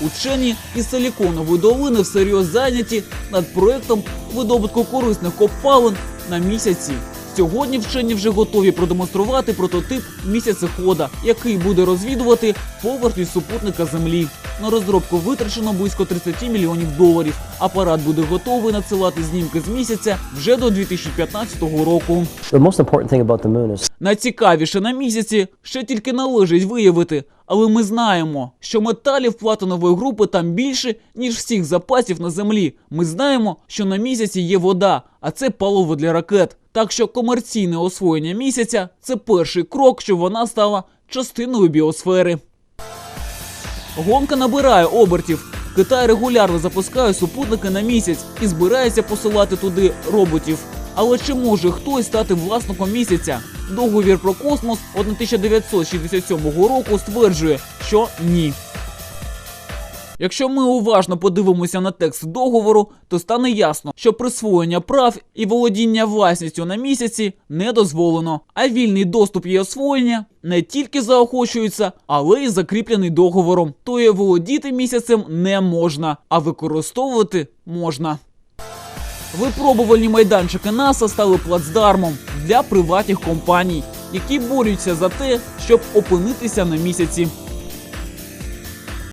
Учені із силіконової долини всерйоз зайняті над проектом видобутку корисних копалин на місяці. Сьогодні вчені вже готові продемонструвати прототип місяцехода, який буде розвідувати поверхність супутника Землі. На розробку витрачено близько 30 мільйонів доларів. Апарат буде готовий надсилати знімки з місяця вже до 2015 року. Is Найцікавіше на місяці ще тільки належить виявити, але ми знаємо, що металів платинової групи там більше, ніж всіх запасів на землі. Ми знаємо, що на місяці є вода, а це паливо для ракет. Так що комерційне освоєння місяця це перший крок, щоб вона стала частиною біосфери. Гонка набирає обертів. Китай регулярно запускає супутники на місяць і збирається посилати туди роботів. Але чи може хтось стати власником місяця? Договір про космос 1967 року стверджує, що ні. Якщо ми уважно подивимося на текст договору, то стане ясно, що присвоєння прав і володіння власністю на місяці не дозволено, а вільний доступ і освоєння не тільки заохочується, але й закріплений договором. То є володіти місяцем не можна, а використовувати можна. Випробувальні майданчики НАСА стали плацдармом для приватних компаній, які борються за те, щоб опинитися на місяці.